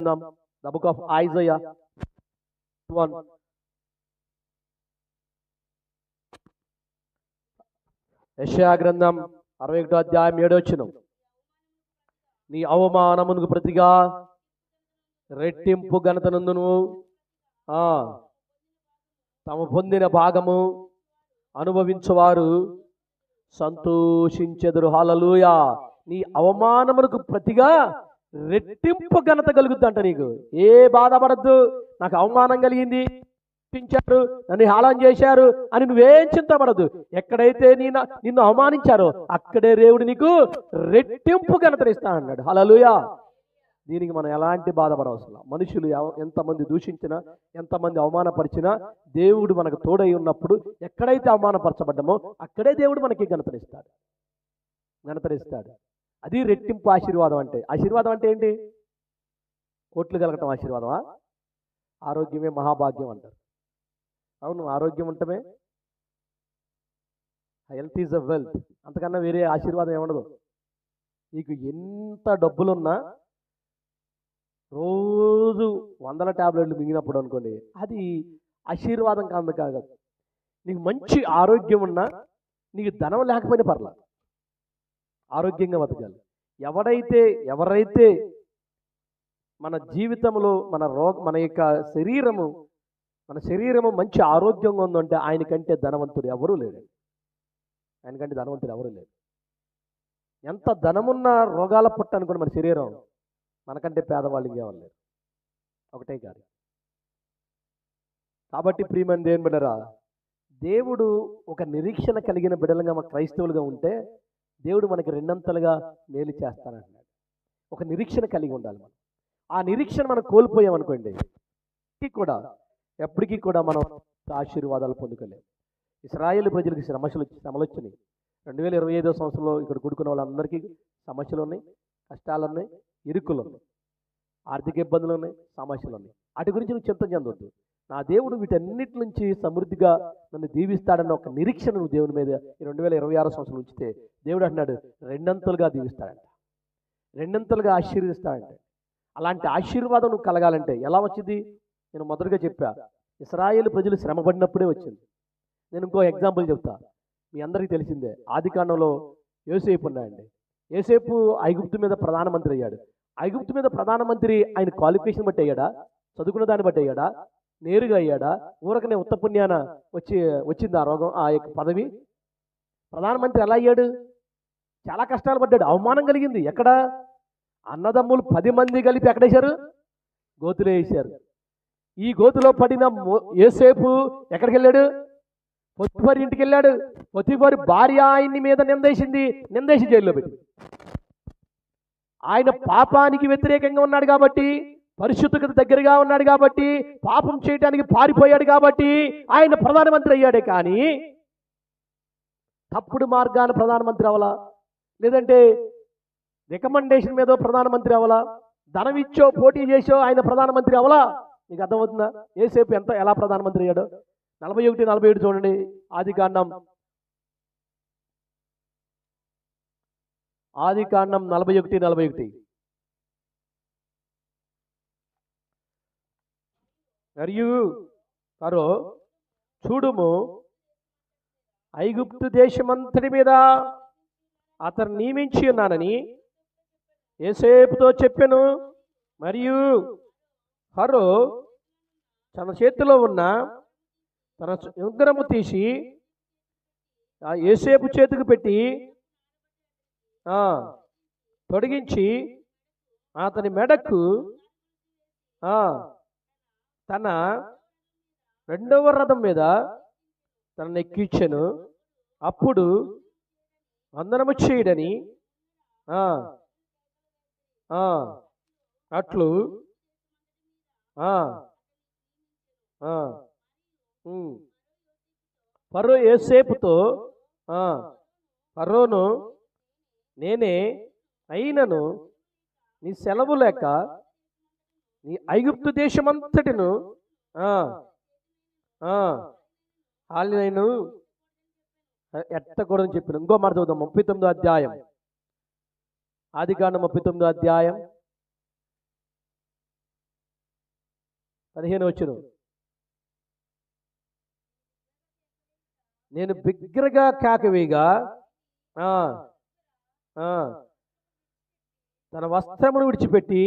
The book of Isaiah one యషయా గ్రంథం అరవై ఒకటో అధ్యాయం ఏడొచ్చిన నీ అవమానమునకు ప్రతిగా రెట్టింపు ఘనతనందును ఆ, తాము పొందిన భాగము అనుభవించేవారు సంతోషించెదరు. హాలలుయా నీ అవమానమునకు ప్రతిగా రెట్టింపు ఘనత కలుగుద్దంట నీకు. ఏ బాధపడద్దు. నాకు అవమానం కలిగింది. హింసించారు నన్ను హాలం చేశారు అని నువ్వేం చింతపడదు ఎక్కడైతే నేను నిన్ను అవమానించారో అక్కడే దేవుడు నీకు రెట్టింపు ఘనతనిస్తా అన్నాడు. హలలుయా దీనికి మనం ఎలాంటి బాధపడవసరం మనుషులు ఎవ- ఎంతమంది దూషించినా ఎంతమంది అవమానపరిచినా దేవుడు మనకు తోడై ఉన్నప్పుడు ఎక్కడైతే అవమానపరచబడ్డామో అక్కడే దేవుడు మనకి ఘనతనిస్తాడు. ఘనతనిస్తాడు. అది రెట్టింపు ఆశీర్వాదం అంటే. ఆశీర్వాదం అంటే ఏంటి? కోట్లు కలగటం ఆశీర్వాదమా? ఆరోగ్యమే మహాభాగ్యం అంటారు. అవును ఆరోగ్యం ఉండటమే హెల్త్ ఈజ్ అ వెల్త్ అంతకన్నా వేరే ఆశీర్వాదం ఏముండదు. నీకు ఎంత డబ్బులున్నా రోజు వందల టాబ్లెట్లు మింగినప్పుడు అనుకోండి అది ఆశీర్వాదం కాదు కాదు నీకు మంచి ఆరోగ్యం ఉన్నా నీకు ధనం లేకపోయినా పర్లేదు ఆరోగ్యంగా బతకాలి. ఎవడైతే ఎవరైతే మన జీవితంలో మన రోగ మన యొక్క శరీరము మన శరీరము మంచి ఆరోగ్యంగా ఉందంటే ఆయనకంటే ధనవంతుడు ఎవరూ లేడు. ఆయనకంటే ధనవంతుడు ఎవరూ లేడు. ఎంత ధనమున్న రోగాల పుట్ట అనుకోండి మన శరీరం మనకంటే పేదవాళ్ళు ఇంకేవాళ్ళు లేరు ఒకటే కాదు. కాబట్టి ప్రియమైన దేవుని బిడ్డరా దేవుడు ఒక నిరీక్షణ కలిగిన బిడ్డలుగా మన క్రైస్తవులుగా ఉంటే దేవుడు మనకి రెండంతలుగా మేలు చేస్తానంటున్నాడు. ఒక నిరీక్షణ కలిగి ఉండాలి మనం. ఆ నిరీక్షణ మనం కోల్పోయామనుకోండి కూడా ఎప్పటికీ కూడా మనం ఆశీర్వాదాలు పొందుకోలేము ఇస్రాయేల్ ప్రజలకు శ్రమలు శ్రమలు వచ్చినాయి రెండు వేల ఇరవై ఐదో సంవత్సరంలో ఇక్కడ కూడుకున్న వాళ్ళందరికీ సమస్యలు ఉన్నాయి కష్టాలు ఉన్నాయి ఇరుకులు ఉన్నాయి ఆర్థిక ఇబ్బందులు ఉన్నాయి సమస్యలు ఉన్నాయి వాటి గురించి నువ్వు చింత చెందొద్దు. నా దేవుడు వీటన్నిటి నుంచి సమృద్ధిగా నన్ను దీవిస్తాడన్న ఒక నిరీక్షణ నువ్వు దేవుని మీద ఈ రెండు వేల ఇరవై ఆరో సంవత్సరం ఉంచితే దేవుడు అంటున్నాడు రెండంతలుగా దీవిస్తాడంట. రెండంతలుగా ఆశీర్వదిస్తాడంట. అలాంటి ఆశీర్వాదం నువ్వు కలగాలంటే ఎలా వచ్చింది? నేను మొదటగా చెప్పా ఇస్రాయేల్ ప్రజలు శ్రమపడినప్పుడే వచ్చింది. నేను ఇంకో ఎగ్జాంపుల్ చెప్తా. మీ అందరికీ తెలిసిందే ఆది కాండంలో యోసేపు ఉన్నాయండి యోసేపు ఐగుప్తు మీద ప్రధానమంత్రి అయ్యాడు. ఐగుప్తు మీద ప్రధానమంత్రి ఆయన క్వాలిఫికేషన్ బట్టి అయ్యాడా? చదువుకున్న దాన్ని బట్టి అయ్యాడా? నేరుగా అయ్యాడా? ఊరకనే ఉత్తపుణ్యాన వచ్చి వచ్చింది ఆ రోగం ఆ యొక్క పదవి. ప్రధానమంత్రి ఎలా అయ్యాడు? చాలా కష్టాలు పడ్డాడు. అవమానం కలిగింది. ఎక్కడ? అన్నదమ్ములు పది మంది కలిపి ఎక్కడేశారు? గోతులో వేశారు. ఈ గోతులో పడిన ఏసేపు ఎక్కడికి వెళ్ళాడు పొత్తిపరి ఇంటికి వెళ్ళాడు పొత్తిపరి భార్య ఆయన్ని మీద నిందేసింది. నిందేసి జైల్లో పెట్టి ఆయన పాపానికి వ్యతిరేకంగా ఉన్నాడు కాబట్టి పరిశుద్ధత దగ్గరగా ఉన్నాడు కాబట్టి పాపం చేయడానికి పారిపోయాడు కాబట్టి ఆయన ప్రధానమంత్రి అయ్యాడే కానీ తప్పుడు మార్గాన ప్రధానమంత్రి అవలా? లేదంటే రికమెండేషన్ మీద ప్రధానమంత్రి అవలా? ధనం ఇచ్చో పోటీ చేసో ఆయన ప్రధానమంత్రి అవలా? నీకు అర్థమవుతుందా? ఏసేపు ఎంత ఎలా ప్రధానమంత్రి అయ్యాడు? నలభై ఒకటి నలభై ఏడు చూడండి. ఆది కాండం. ఆది కాండం నలభై ఒకటి నలభై ఒకటి. మరియు తరో చూడుము ఐగుప్తు దేశమంతటి మీద అతను నియమించి ఉన్నానని ఏసేపుతో చెప్పాను. మరియు హరో తన చేతిలో ఉన్న తన ఉంగరము తీసి ఆ ఏసేపు చేతికి పెట్టి తొడిగించి అతని మెడకు తన రెండవ రథం మీద తనను ఎక్కించను. అప్పుడు వందనము చేయడని అట్లు పరో ఏసేపుతో పరోను నేనే అయినను నీ సెలవు లేక నీ ఐగుప్తు దేశమంతటిను ఆ, వాళ్ళు నేను ఎట్టకూడదని చెప్పిన. ఇంకో మాట చదువుదాం. ముప్పై తొమ్మిదో అధ్యాయం. ఆది కాండం ముప్పై తొమ్మిదో అధ్యాయం. పదిహేను వచ్చిన. నేను బిగ్గరగా కాకవేగా తన వస్త్రమును విడిచిపెట్టి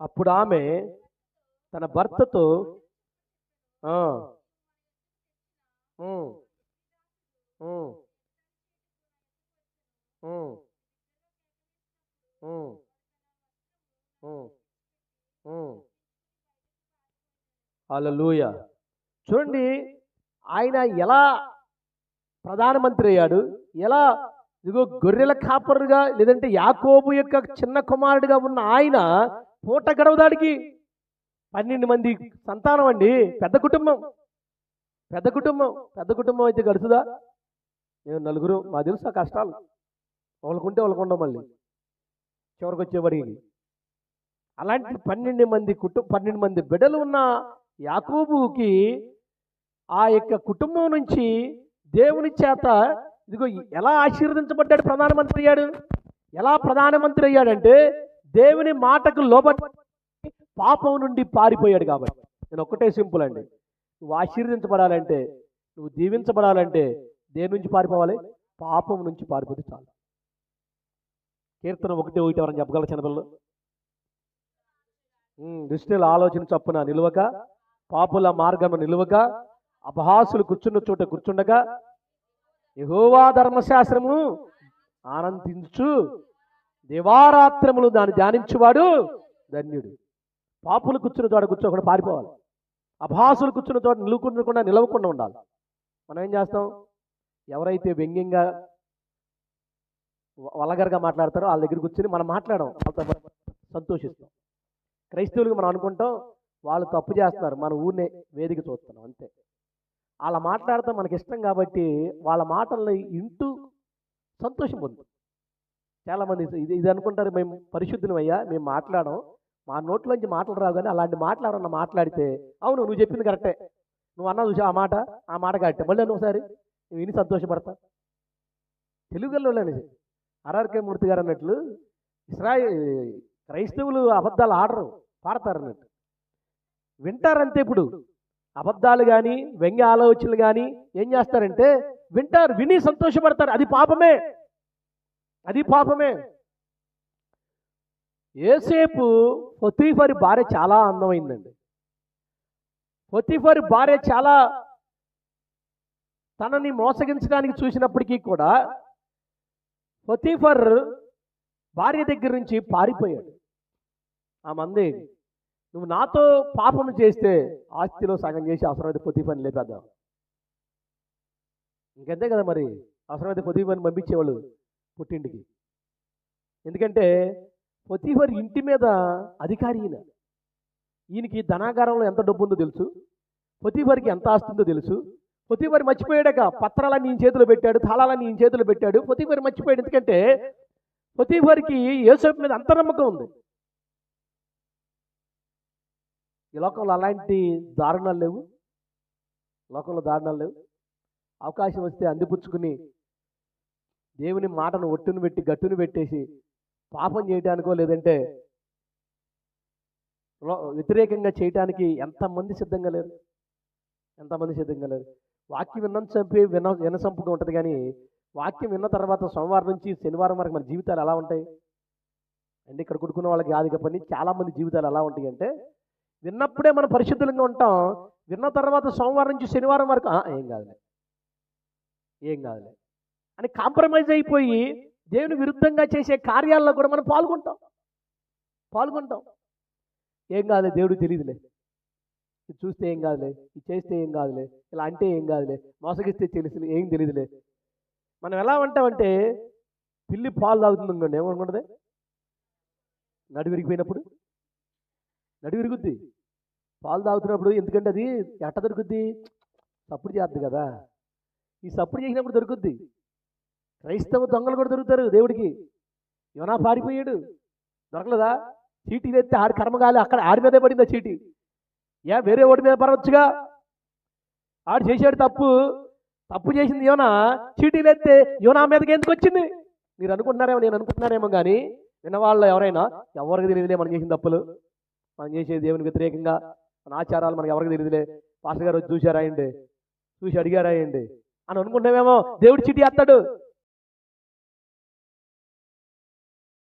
అప్పుడు ఆమె తన భర్తతో. హల్లెలూయా. చూడండి ఆయన ఎలా ప్రధానమంత్రి అయ్యాడు. ఎలా? ఇదిగో గొర్రెల కాపరుగా లేదంటే యాకోబు యొక్క చిన్న కుమారుడిగా ఉన్న ఆయన పూట గడవదాడికి. పన్నెండు మంది సంతానం అండి. పెద్ద కుటుంబం. పెద్ద కుటుంబం. పెద్ద కుటుంబం అయితే గడుచుదా మేము నలుగురు. మా తెలుసు కష్టాలు. వాళ్ళకుంటే వాళ్ళకు మళ్ళీ. చివరికి వచ్చేవాడికి. అలాంటి పన్నెండు మంది కుటుంబ పన్నెండు మంది బిడ్డలు ఉన్న యాకోబుకి ఆ యొక్క కుటుంబం నుంచి దేవుని చేత ఇదిగో ఎలా ఆశీర్వదించబడ్డాడు ప్రధానమంత్రి అయ్యాడు? ఎలా ప్రధానమంత్రి అయ్యాడంటే దేవుని మాటకు లోబడి పాపం నుండి పారిపోయాడు కాబట్టి. నేను ఒక్కటే సింపుల్ అండి. నువ్వు ఆశీర్వదించబడాలంటే నువ్వు దీవించబడాలంటే దేని నుంచి పారిపోవాలి? పాపం నుంచి పారిపోతే చాలు. కీర్తన ఒకటి ఒకటి ఎవరని చెప్పగల చిన్నపిల్లలు? దృష్టిలో ఆలోచన చప్పున నిలువక పాపుల మార్గము నిలువక అపహాసులు కూర్చున్న చోట కూర్చుండగా యహోవా ధర్మశాస్త్రమును ఆనందించు. దేవారాత్రములు దాన్ని ధ్యానించువాడు ధన్యుడు. పాపులు కూర్చున్న చోట కూర్చోకుండా పారిపోవాలి. అభాసులు కూర్చున్న చోట నిలువకుండా నిలవకుండా ఉండాలి. మనం ఏం చేస్తాం? ఎవరైతే వ్యంగ్యంగా వలగరగా మాట్లాడతారో వాళ్ళ దగ్గర కూర్చొని మనం మాట్లాడడం వాళ్ళతో సంతోషిస్తాం. క్రైస్తవులుగా మనం అనుకుంటాం వాళ్ళు తప్పు చేస్తున్నారు మన ఊరినే వేదిక చూస్తున్నాం అంతే. వాళ్ళ మాట్లాడతాం మనకి ఇష్టం కాబట్టి వాళ్ళ మాటల్ని ఇంటూ సంతోషం పొందుతాం చాలామంది ఇది ఇది అనుకుంటారు మేము పరిశుద్ధులం అయ్యా మేము మాట్లాడడం మా నోట్లోంచి మాటలు రావు కానీ అలాంటి మాట్లాడన్న మాట్లాడితే అవును నువ్వు చెప్పింది కరెక్టే. నువ్వు అన్నా చూసా ఆ మాట ఆ మాట కరెక్టే. మళ్ళీ నువ్వు ఒకసారి నువ్వు విని సంతోషపడతా. తెలుగులోనే ఆర్ఆర్కే మూర్తి గారు అన్నట్లు ఇస్రాయి క్రైస్తవులు అబద్ధాలు ఆడరు పాడతారు అన్నట్టు. వింటారంతే ఇప్పుడు. అబద్ధాలు కానీ వ్యంగ్య ఆలోచనలు కానీ ఏం చేస్తారంటే వింటారు విని సంతోషపడతారు. అది పాపమే. అది పాపమే. ఏసేపు ఫతీఫర్ భార్య చాలా అందమైందండి. పొతీఫరి భార్య చాలా తనని మోసగించడానికి చూసినప్పటికీ కూడా పొతీఫర్ భార్య దగ్గర నుంచి పారిపోయాడు. ఆ మంది నువ్వు నాతో పాపం చేస్తే ఆస్తిలో సగం చేసి అవసరమైతే పొతీఫర్ని లేపేద్దాం. ఇంకంతే కదా మరి. అవసరమైతే పొతీఫర్ని పంపించేవాళ్ళు పుట్టింటికి. ఎందుకంటే పొతీఫర్ ఇంటి మీద అధికారి ఈయన. ఈయనకి ధనాగారంలో ఎంత డబ్బు ఉందో తెలుసు. పొతీఫర్కి ఎంత ఆస్తుందో తెలుసు. పొతీఫర్ మర్చిపోయాడక పత్రాలన్నీ ఈయన చేతిలో పెట్టాడు తాళాలన్నీ ఈయన చేతిలో పెట్టాడు. పొతీఫర్ మర్చిపోయాడు. ఎందుకంటే పొతీఫర్కి యేసోపు మీద అంత నమ్మకం ఉంది. ఈ లోకంలో అలాంటి దారుణాలు లేవు. లోకంలో దారుణాలు లేవు. అవకాశం వస్తే అందిపుచ్చుకుని దేవుని మాటను ఒట్టును పెట్టి గట్టును పెట్టేసి పాపం చేయటానికో లేదంటే వ్యతిరేకంగా చేయటానికి ఎంతమంది సిద్ధంగా లేరు? ఎంతమంది సిద్ధంగా లేరు? వాక్యం విన్నం చంపి విన వినసంపుగా ఉంటుంది కానీ వాక్యం విన్న తర్వాత సోమవారం నుంచి శనివారం వరకు మన జీవితాలు ఎలా ఉంటాయి? అంటే ఇక్కడ కొడుకున్న వాళ్ళకి ఆదిక పని చాలామంది జీవితాలు ఎలా ఉంటాయి అంటే విన్నప్పుడే మనం పరిశుద్ధంగా ఉంటాం. విన్న తర్వాత సోమవారం నుంచి శనివారం వరకు ఏం కాదులే. ఏం కాదులే. అని కాంప్రమైజ్ అయిపోయి దేవుని విరుద్ధంగా చేసే కార్యాల్లో కూడా మనం పాల్గొంటాం. పాల్గొంటాం. ఏం కాదులే దేవుడు తెలియదులే ఇది చూస్తే ఏం కాదులే ఇది చేస్తే ఏం కాదులే ఇలా అంటే ఏం కాదులే మోసగిస్తే తెలుసు ఏం తెలియదులే మనం ఎలా ఉంటామంటే పిల్లి పాలు తాగుతుంది అనుకోండి ఏమనుకుంటుంది? నడు విరిగిపోయినప్పుడు? నడి విరుగుద్ది. పాలు తాగుతున్నప్పుడు ఎందుకంటే అది ఎట్ట దొరుకుద్ది? సప్పుడు చేద్ది కదా. ఈ సప్పుడు చేసినప్పుడు దొరుకుద్ది. క్రైస్తవ దొంగలు కూడా దొరుకుతారు దేవుడికి. యోనా పారిపోయాడు. దొరకలేదా? చీటీ తెస్తే ఆడి కర్మగాలి అక్కడ ఆడి మీదే పడిందా చీటీ. ఏ వేరే ఓడి మీద పడవచ్చుగా? ఆడు చేశాడు తప్పు. తప్పు చేసింది యోనా. చీటీలు ఎత్తే యోనా మీదకి ఎందుకు వచ్చింది? మీరు అనుకుంటున్నారేమో నేను అనుకుంటున్నారేమో కానీ విన్నవాళ్ళు ఎవరైనా ఎవరికి తెలియదులే మనం చేసిన తప్పులు. మనం చేసే దేవునికి వ్యతిరేకంగా మన ఆచారాలు మనకి ఎవరికి తెలియదులే. పాస్టర్ గారు వచ్చి చూశారాయండి చూసి అడిగారాయండి అని అనుకుంటామేమో దేవుడు చిట్టి అత్తాడు